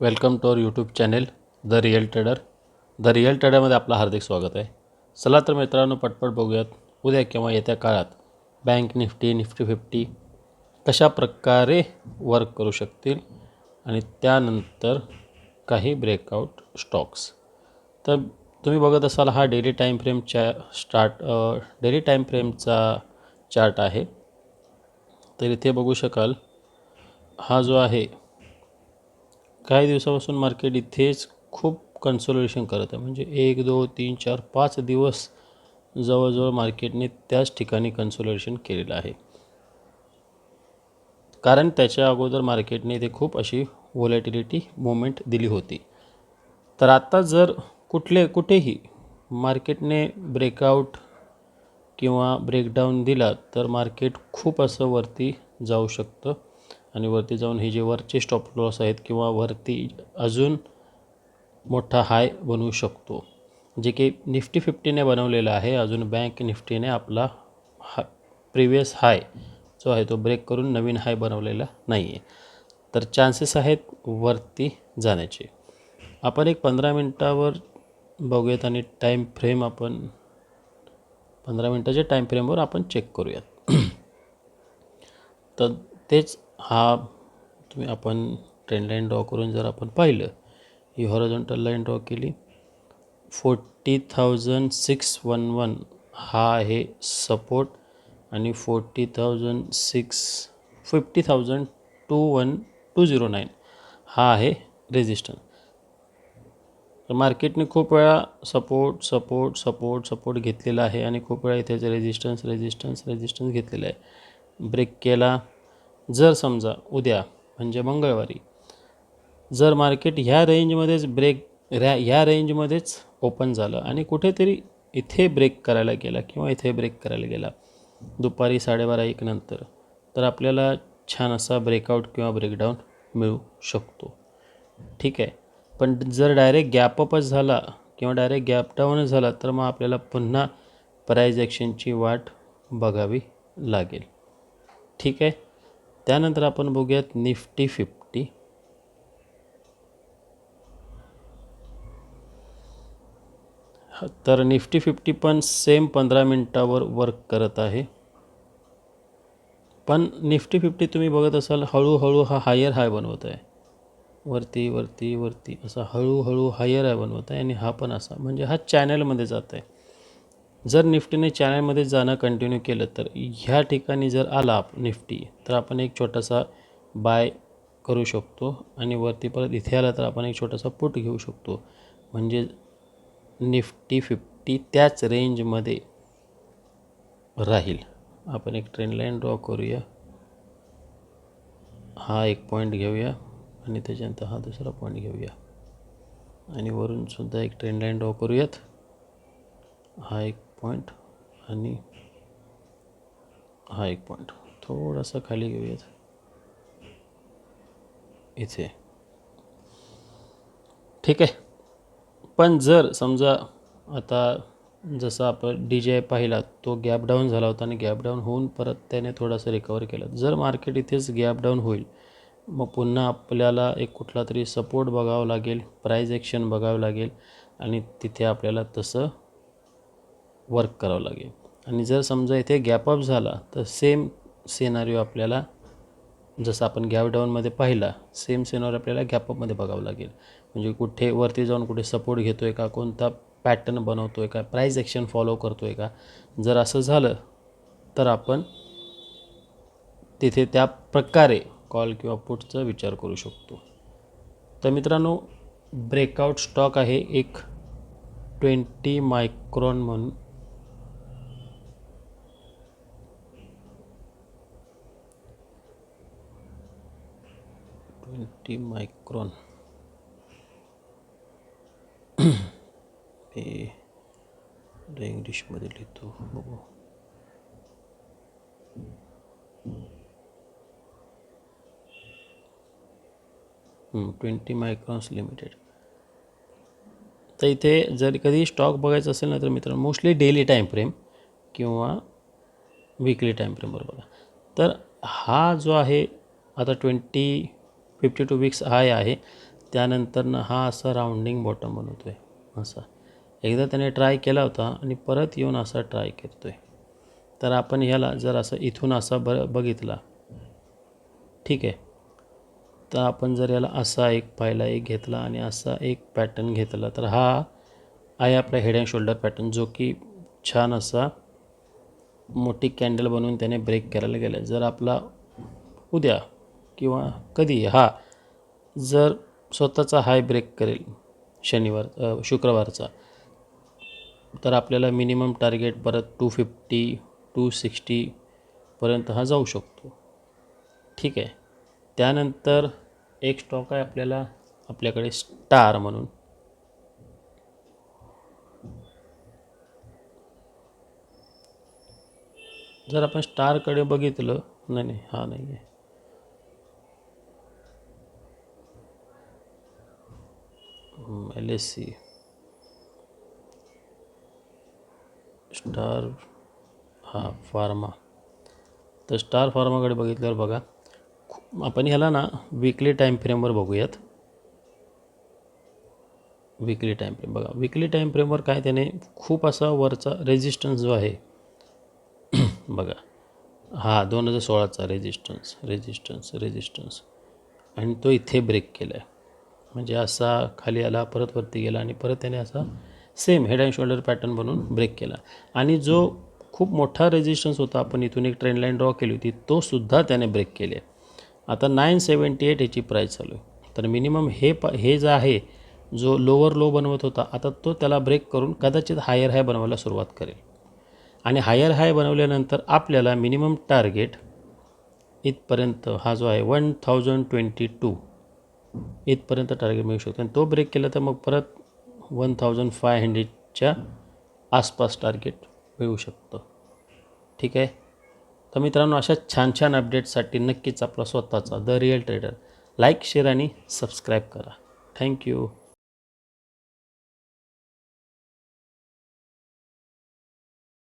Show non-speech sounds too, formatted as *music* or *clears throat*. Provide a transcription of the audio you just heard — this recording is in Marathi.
Welcome to our YouTube channel the real trader. The real ट्रेडरमध्ये आपलं हार्दिक स्वागत आहे. चला तर मित्रांनो पटपट बघूयात. उद्या किंवा येत्या काळात बँक निफ्टी निफ्टी फिफ्टी कशा प्रकारे वर्क करू शकतील आणि त्यानंतर काही ब्रेकआउट स्टॉक्स तर तुम्ही बघत असाल हा डेली टाईम फ्रेमच्या स्टार्ट डेली टाईम फ्रेमचा चार्ट आहे. तर इथे बघू शकाल हा जो आहे काही दिवसापासून मार्केट इथेच खूप कन्सोलेशन करत आहे. म्हणजे एक दोन तीन चार पाच दिवस जवळजवळ मार्केटने त्याच ठिकाणी कन्सोलेशन केलेलं आहे. कारण त्याच्या अगोदर मार्केटने इथे खूप अशी व्हॉलेटिलिटी मुवमेंट दिली होती. तर आता जर कुठले कुठेही मार्केटने ब्रेकआउट किंवा ब्रेकडाऊन दिला तर मार्केट खूप असं वरती जाऊ शकतं. आणि वरती जाऊन हे जे वरचे स्टॉप लॉस आहेत किंवा वरती अजून मोठा हाय बनवू शकतो. जे की निफ्टी फिफ्टीने बनवलेला आहे. अजून बँक निफ्टीने आपला हा प्रिवियस हाय जो आहे तो ब्रेक करून नवीन हाय बनवलेला नाही आहे तर चान्सेस आहेत वरती जाण्याचे. आपण एक पंधरा मिनटावर बघूयात आणि टाईम फ्रेम आपण पंधरा मिनटाच्या टाईम फ्रेमवर आपण चेक करूयात. तर तेच हा तुम्ही आपण ट्रेंड लाईन ड्रॉ करून जर आपण पाहिलं ही हॉरिझॉन्टल लाईन ड्रॉ केली forty thousand six one one हा आहे सपोर्ट आणि forty thousand six fifty thousand two one two zero nine हा आहे रेजिस्टन्स तर मार्केटने खूप वेळा सपोर्ट सपोर्ट सपोर्ट सपोर्ट घेतलेला आहे आणि खूप वेळा इथे रेजिस्टन्स रेजिस्टन्स रेजिस्टन्स घेतलेला आहे. ब्रेक केला जर समजा उद्या म्हणजे मंगळवारी जर मार्केट ह्या रेंजमध्येच ब्रेक रॅ ह्या रेंजमध्येच ओपन झालं आणि कुठेतरी इथे ब्रेक करायला गेला किंवा इथे ब्रेक करायला गेला दुपारी साडेबारा एक नंतर तर आपल्याला छान असा ब्रेकआउट किंवा ब्रेकडाऊन मिळू शकतो. ठीक आहे? पण जर डायरेक्ट गॅपअपच झाला किंवा डायरेक्ट गॅपडाऊनच झाला तर मग आपल्याला पुन्हा प्राईज ॲक्शनची वाट बघावी लागेल. ठीक आहे? त्यानंतर आपण बघूयात निफ्टी फिफ्टी. तर निफ्टी फिफ्टी पण सेम पंधरा मिनटावर वर्क करत आहे. पण निफ्टी फिफ्टी तुम्ही बघत असाल हळूहळू हा हायर हाय बनवत आहे. वरती वरती वरती असा हळूहळू हायर हाय बनवत आहे आणि हा पण असा. म्हणजे हा चॅनलमध्ये जात आहे. जर निफ्टीने चॅनलमध्ये जाणं कंटिन्यू केलं तर ह्या ठिकाणी जर आला निफ्टी तर आपण एक छोटासा बाय करू शकतो आणि वरती परत इथे आला तर आपण एक छोटासा पुट घेऊ शकतो. म्हणजे निफ्टी फिफ्टी त्याच रेंजमध्ये राहील. आपण एक ट्रेंड लाईन ड्रॉ करूया. हा एक पॉईंट घेऊया आणि त्याच्यानंतर हा दुसरा पॉईंट घेऊया. आणि वरूनसुद्धा एक ट्रेंड लाईन ड्रॉ करूयात. हा एक पॉईंट आणि हा एक पॉईंट थोडासा खाली घेऊयात. इथे. ठीक आहे. पण जर समजा आता जसं आपण डी जे पाहिला तो गॅप डाऊन झाला होता आणि गॅप डाऊन होऊन परत त्याने थोडासा रिकवर केला. जर मार्केट इथेच गॅप डाऊन होईल मग पुन्हा आपल्याला एक कुठला तरी सपोर्ट बघावा लागेल प्राईज ॲक्शन बघावं लागेल आणि तिथे आपल्याला तसं वर्क करावं लागेल. आणि जर समजा इथे गॅपअप झाला तर सेम सेनारिओ आपल्याला जसं आपण गॅप डाऊनमध्ये पाहिला सेम सेनारिओ आपल्याला गॅपअपमध्ये बघावं लागेल. म्हणजे कुठे वरती जाऊन कुठे सपोर्ट घेतो आहे का कोणता पॅटर्न बनवतो आहे का प्राईज ॲक्शन फॉलो करतो आहे का? जर असं झालं तर आपण तिथे त्या प्रकारे कॉल किंवा पुटचा विचार करू शकतो. तर मित्रांनो ब्रेकआउट स्टॉक आहे एक ट्वेंटी मायक्रॉन म्हणून. ट्वेंटी मायक्रॉन हे इंग्लिशमध्ये लिहितो बघू ट्वेंटी मायक्रॉन्स लिमिटेड तर इथे जर कधी स्टॉक बघायचा असेल ना तर मित्रांनो मोस्टली डेली टाईम फ्रेम किंवा विकली टाईम फ्रेमवर बघा. तर हा जो आहे आता twenty fifty two weeks high आहे. त्यानंतरनं हा असा राऊंडिंग बॉटम बनवतो आहे असा. एकदा त्याने ट्राय केला होता आणि परत येऊन असा ट्राय करतो आहे तर आपण ह्याला जर असं इथून असा ब बघितला. ठीक आहे. तर आपण जर याला असा एक पाहिला एक घेतला आणि असा एक पॅटर्न घेतला तर हा आहे आपला हेड अँड शोल्डर पॅटर्न जो की छान असा मोठी कॅन्डल बनवून त्याने ब्रेक करायला गेला जर आपला उद्या किंवा कधी हा जर स्वतःचा हाय ब्रेक करेल शनिवार शुक्रवारचा तर आपल्याला मिनिमम टार्गेट परत टू फिफ्टी टू सिक्स्टीपर्यंत हा जाऊ शकतो. ठीक आहे? त्यानंतर एक स्टॉक आहे आपल्याला आपल्याकडे स्टार म्हणून. जर आपण स्टारकडे बघितलं नाही नाही हा नाही आहे एल एस सी स्टार हा फार्मा तर स्टार फार्माकडे बघितल्यावर बघा आपण ह्याला ना विकली टाईम फ्रेमवर बघूयात. विकली टाईम फ्रेम बघा विकली टाईम फ्रेमवर काय त्याने खूप असा वरचा रेजिस्टन्स जो आहे *clears throat* बघा हा दोन हजार सोळाचा रेजिस्टन्स रेजिस्टन्स रेजिस्टन्स आणि तो इथे ब्रेक केला आहे म्हणजे असा खाली आला परत वरती गेला आणि परत त्याने असा same head and shoulder pattern बनवून ब्रेक केला. आणि जो खूप मोठा रेजिस्टन्स होता आपण इथून एक ट्रेन लाईन ड्रॉ केली होती तो सुद्धा त्याने ब्रेक केली आहे. आता नाईन सेवन्टी एट याची प्राईस चालू आहे. तर मिनिमम हे प हे जे आहे जो लोअर लो बनवत होता आता तो त्याला ब्रेक करून कदाचित हायर हाय बनवायला सुरुवात करेल. आणि हायर हाय बनवल्यानंतर आपल्याला मिनिमम टार्गेट इथपर्यंत हा जो आहे वन थाउजंड ट्वेंटी टू इथपर्यंत टार्गेट मिळू शकतो. आणि तो ब्रेक केला तर मग परत वन थाउजंड फाय हंड्रेडच्या आसपास टार्गेट मिळू शकतो. ठीक आहे? तर मित्रांनो अशा छान छान अपडेट्ससाठी नक्कीच आपला स्वतःचा the real trader like share आणि सबस्क्राईब करा. Thank you